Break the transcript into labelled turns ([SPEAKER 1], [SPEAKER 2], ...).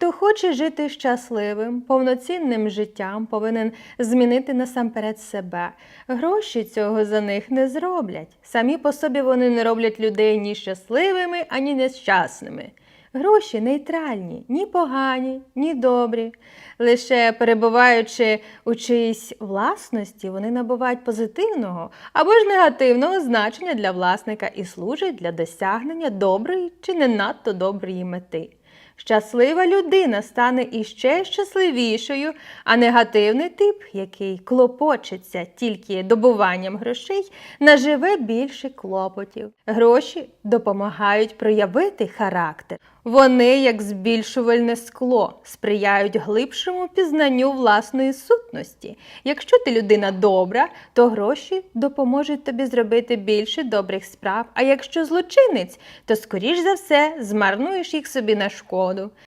[SPEAKER 1] Хто хоче жити щасливим, повноцінним життям, повинен змінити насамперед себе. Гроші цього за них не зроблять. Самі по собі вони не роблять людей ні щасливими, ані нещасними. Гроші нейтральні, ні погані, ні добрі. Лише перебуваючи у чиїсь власності, вони набувають позитивного або ж негативного значення для власника і служать для досягнення доброї чи не надто доброї мети. Щаслива людина стане іще щасливішою, а негативний тип, який клопочеться тільки добуванням грошей, наживе більше клопотів. Гроші допомагають проявити характер. Вони, як збільшувальне скло, сприяють глибшому пізнанню власної сутності. Якщо ти людина добра, то гроші допоможуть тобі зробити більше добрих справ. А якщо злочинець, то скоріш за все змарнуєш їх собі на modo.